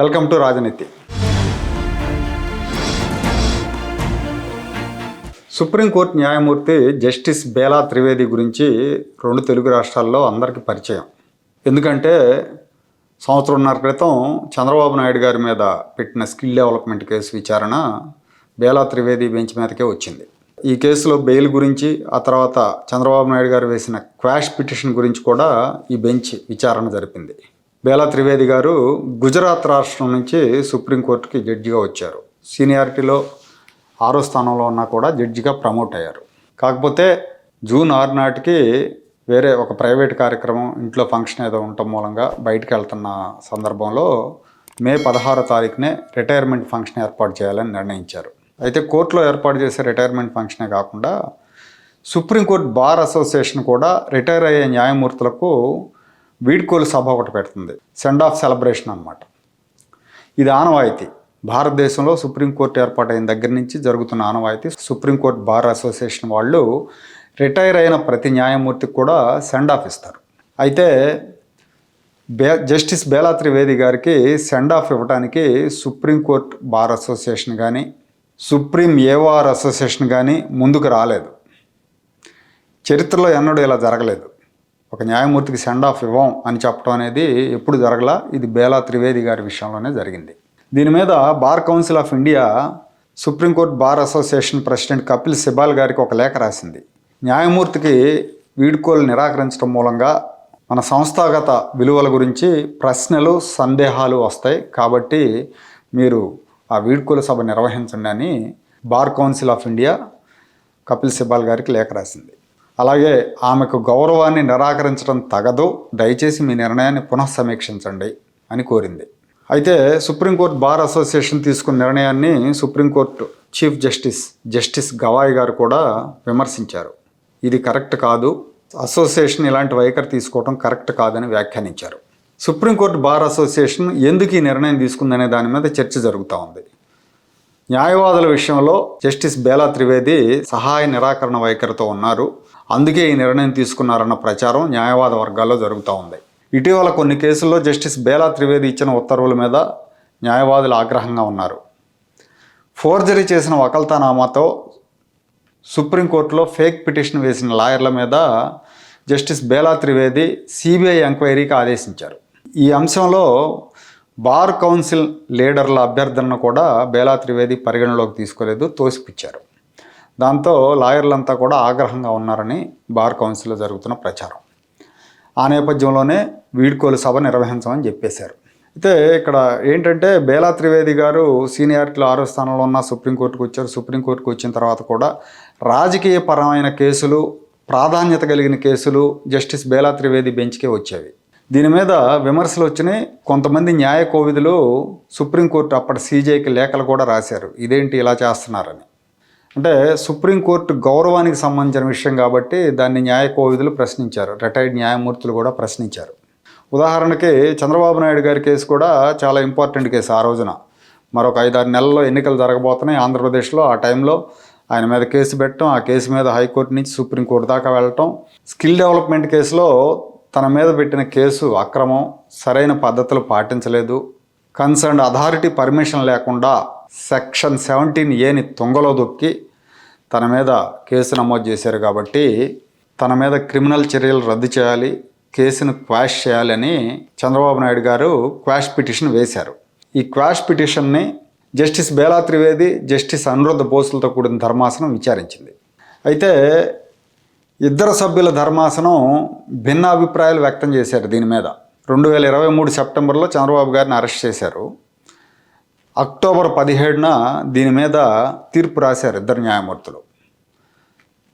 Welcome to Rajaneethi. Supreme Court న్యాయమూర్తి justice Bela Trivedi గురించి రెండు తెలుగు రాష్ట్రాల్లో అందరికీ పరిచయం. ఎందుకంటే సంవత్సరంన్నర క్రితం చంద్రబాబు నాయుడు గారి మీద పెట్టిన స్కిల్ డెవలప్మెంట్ కేసు విచారణ బేలా త్రివేది బెంచ్ మీదకే వచ్చింది. ఈ కేసులో బెయిల్ గురించి ఆ తర్వాత చంద్రబాబు నాయుడు గారు వేసిన క్వాష్ పిటిషన్ గురించి కూడా ఈ బెంచ్ విచారణ జరిపింది. బేలా త్రివేది గారు గుజరాత్ రాష్ట్రం నుంచి సుప్రీంకోర్టుకి జడ్జిగా వచ్చారు. సీనియారిటీలో ఆరో స్థానంలో ఉన్నా కూడా జడ్జిగా ప్రమోట్ అయ్యారు. కాకపోతే జూన్ ఆరు నాటికి వేరే ఒక ప్రైవేట్ కార్యక్రమం ఇంట్లో ఫంక్షన్ ఏదో ఉండటం మూలంగా బయటకు వెళ్తున్న సందర్భంలో మే పదహారో తారీఖునే రిటైర్మెంట్ ఫంక్షన్ ఏర్పాటు చేయాలని నిర్ణయించారు. అయితే కోర్టులో ఏర్పాటు చేసే రిటైర్మెంట్ ఫంక్షనే కాకుండా సుప్రీంకోర్టు బార్ అసోసియేషన్ కూడా రిటైర్ అయ్యే న్యాయమూర్తులకు వీడ్కోలు సభ ఒకటి పెడుతుంది. సెండ్ ఆఫ్ సెలబ్రేషన్ అన్నమాట. ఇది ఆనవాయితీ. భారతదేశంలో సుప్రీంకోర్టు ఏర్పాటైన దగ్గర నుంచి జరుగుతున్న ఆనవాయితీ. సుప్రీంకోర్టు బార్ అసోసియేషన్ వాళ్ళు రిటైర్ అయిన ప్రతి న్యాయమూర్తికి కూడా సెండ్ ఆఫ్ ఇస్తారు. అయితే బే జస్టిస్ బేలా త్రివేది గారికి సెండ్ ఆఫ్ ఇవ్వడానికి సుప్రీంకోర్టు బార్ అసోసియేషన్ కానీ సుప్రీం ఏఓఆర్ అసోసియేషన్ కానీ ముందుకు రాలేదు. చరిత్రలో ఎన్నడూ ఇలా జరగలేదు. ఒక న్యాయమూర్తికి సెండ్ ఆఫ్ ఇవ్వం అని చెప్పడం అనేది ఎప్పుడు జరగలా. ఇది బేలా త్రివేది గారి విషయంలోనే జరిగింది. దీని మీద bar council of India Supreme Court bar association president Kapil Sibal గారికి ఒక లేఖ రాసింది. న్యాయమూర్తికి వీడ్కోలు నిరాకరించడం మూలంగా మన సంస్థాగత విలువల గురించి ప్రశ్నలు సందేహాలు వస్తాయి. కాబట్టి మీరు ఆ వీడ్కోలు సభ నిర్వహించండి అని bar council of India Kapil Sibal గారికి లేఖ రాసింది. అలాగే ఆమెకు గౌరవాన్ని నిరాకరించడం తగదు. దయచేసి మీ నిర్ణయాన్ని పునఃసమీక్షించండి అని కోరింది. అయితే సుప్రీంకోర్టు బార్ అసోసియేషన్ తీసుకున్న నిర్ణయాన్ని Supreme Court chief justice justice Gavai గారు కూడా విమర్శించారు. ఇది కరెక్ట్ కాదు. అసోసియేషన్ ఇలాంటి వైఖరి తీసుకోవడం కరెక్ట్ కాదని వ్యాఖ్యానించారు. సుప్రీంకోర్టు బార్ అసోసియేషన్ ఎందుకు ఈ నిర్ణయం తీసుకుందనే దాని మీద చర్చ జరుగుతూ ఉంది. న్యాయవాదుల విషయంలో జస్టిస్ బేలా త్రివేది సహాయ నిరాకరణ వైఖరితో ఉన్నారు. అందుకే ఈ నిర్ణయం తీసుకున్నారన్న ప్రచారం న్యాయవాద వర్గాల్లో జరుగుతూ ఉంది. ఇటీవల కొన్ని కేసుల్లో జస్టిస్ బేలా త్రివేది ఇచ్చిన ఉత్తర్వుల మీద న్యాయవాదులు ఆగ్రహంగా ఉన్నారు. ఫోర్జరీ చేసిన వకల్తానామాతో సుప్రీంకోర్టులో ఫేక్ పిటిషన్ వేసిన లాయర్ల మీద జస్టిస్ బేలా త్రివేది సిబిఐ ఎంక్వైరీకి ఆదేశించారు. ఈ అంశంలో బార్ కౌన్సిల్ లీడర్ల అభ్యర్థనను కూడా బేలా త్రివేది పరిగణలోకి తీసుకోలేదు తోసిపుచ్చారు. దాంతో లాయర్లంతా కూడా ఆగ్రహంగా ఉన్నారని బార్ కౌన్సిల్లో జరుగుతున్న ప్రచారం. ఆ నేపథ్యంలోనే వీడ్కోలు సభ నిర్వహించమని చెప్పేశారు. అయితే ఇక్కడ ఏంటంటే బేలా త్రివేది గారు సీనియారిటీలో ఆరో స్థానంలో ఉన్న సుప్రీంకోర్టుకు వచ్చారు. సుప్రీంకోర్టుకు వచ్చిన తర్వాత కూడా రాజకీయ పరమైన కేసులు ప్రాధాన్యత కలిగిన కేసులు జస్టిస్ బేలా త్రివేది బెంచ్కే వచ్చేవి. దీని మీద విమర్శలు వచ్చినాయి. కొంతమంది న్యాయ కోవిదులు సుప్రీంకోర్టు అప్పటి సీజేకి లేఖలు కూడా రాశారు. ఇదేంటి ఇలా చేస్తున్నారని. అంటే సుప్రీంకోర్టు గౌరవానికి సంబంధించిన విషయం కాబట్టి దాన్ని న్యాయకోవిధులు ప్రశ్నించారు. రిటైర్డ్ న్యాయమూర్తులు కూడా ప్రశ్నించారు. ఉదాహరణకి చంద్రబాబు నాయుడు గారి కేసు కూడా చాలా ఇంపార్టెంట్ కేసు ఆ రోజున. మరొక ఐదారు నెలల్లో ఎన్నికలు జరగబోతున్నాయి ఆంధ్రప్రదేశ్లో ఆ టైంలో. ఆయన మీద కేసు పెట్టడం ఆ కేసు మీద హైకోర్టు నుంచి సుప్రీంకోర్టు దాకా వెళ్ళటం. స్కిల్ డెవలప్మెంట్ కేసులో తన మీద పెట్టిన కేసు అక్రమం సరైన పద్ధతులు పాటించలేదు. కన్సర్న్ అథారిటీ పర్మిషన్ లేకుండా సెక్షన్ సెవెంటీన్ ఏని తుంగలో దొక్కి తన మీద కేసు నమోదు చేశారు కాబట్టి తన మీద క్రిమినల్ చర్యలు రద్దు చేయాలి కేసును క్వాష్ చేయాలని చంద్రబాబు నాయుడు గారు క్వాష్ పిటిషన్ వేశారు. ఈ క్వాష్ పిటిషన్ని జస్టిస్ బేలా త్రివేది జస్టిస్ అనురుద్ధ బోసులతో కూడిన ధర్మాసనం విచారించింది. అయితే ఇద్దరు సభ్యుల ధర్మాసనం భిన్న అభిప్రాయాలు వ్యక్తం చేశారు దీని మీద. రెండు వేల ఇరవై మూడు సెప్టెంబర్లో చంద్రబాబు గారిని అరెస్ట్ చేశారు. అక్టోబర్ పదిహేడున దీని మీద తీర్పు రాశారు ఇద్దరు న్యాయమూర్తులు.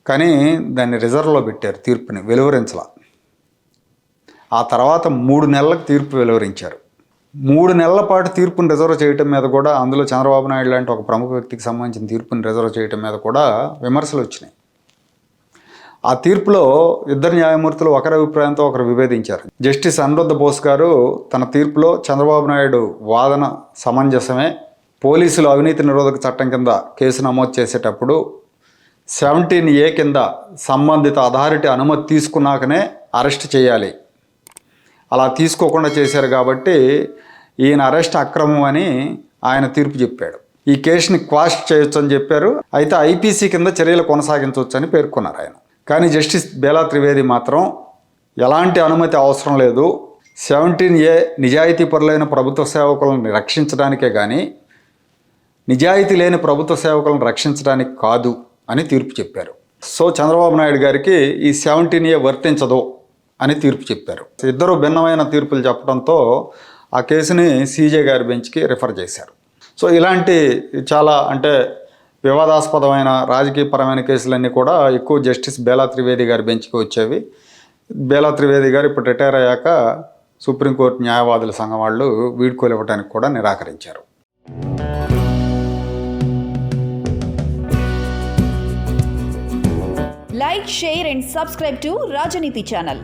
కానీ దాన్ని రిజర్వ్లో పెట్టారు తీర్పుని వెలువరించలా. ఆ తర్వాత మూడు నెలలకు తీర్పు వెలువరించారు. మూడు నెలల పాటు తీర్పును రిజర్వ్ చేయటం మీద కూడా అందులో చంద్రబాబు నాయుడు లాంటి ఒక ప్రముఖ వ్యక్తికి సంబంధించిన తీర్పుని రిజర్వ్ చేయటం మీద కూడా విమర్శలు వచ్చినాయి. ఆ తీర్పులో ఇద్దరు న్యాయమూర్తులు ఒకరి అభిప్రాయంతో ఒకరు విభేదించారు. జస్టిస్ అనురుద్ధ బోస్ గారు తన తీర్పులో చంద్రబాబు నాయుడు వాదన సమంజసమే పోలీసులు అవినీతి నిరోధక చట్టం కింద కేసు నమోదు చేసేటప్పుడు సెవెంటీన్ ఏ కింద సంబంధిత అథారిటీ అనుమతి తీసుకున్నాకనే అరెస్ట్ చేయాలి. అలా తీసుకోకుండా చేశారు కాబట్టి ఈయన అరెస్ట్ అక్రమం అని ఆయన తీర్పు చెప్పాడు. ఈ కేసుని క్వాష్ చేయొచ్చు అని చెప్పారు. అయితే ఐపీసీ కింద చర్యలు కొనసాగించవచ్చు అని పేర్కొన్నారు ఆయన. కానీ జస్టిస్ బేలా త్రివేది మాత్రం ఎలాంటి అనుమతి అవసరం లేదు. సెవెంటీన్ ఏ నిజాయితీ పరులైన ప్రభుత్వ సేవకులను రక్షించడానికే కానీ నిజాయితీ లేని ప్రభుత్వ సేవకులను రక్షించడానికి కాదు అని తీర్పు చెప్పారు. సో చంద్రబాబు నాయుడు గారికి ఈ సెవెంటీన్ ఏ వర్తించదు అని తీర్పు చెప్పారు. ఇద్దరు భిన్నమైన తీర్పులు చెప్పడంతో ఆ కేసుని సీజే గారి బెంచ్కి రిఫర్ చేశారు. సో ఇలాంటి చాలా అంటే వివాదాస్పదమైన రాజకీయపరమైన కేసులన్నీ కూడా ఎక్కువ జస్టిస్ బేలా త్రివేది గారి బెంచ్కి వచ్చేవి. బేలా త్రివేది గారు ఇప్పుడు రిటైర్ అయ్యాక సుప్రీంకోర్టు న్యాయవాదుల సంఘం వాళ్ళు వీడ్కోలు ఇవ్వడానికి కూడా నిరాకరించారు. Like share and subscribe to Rajaneethi channel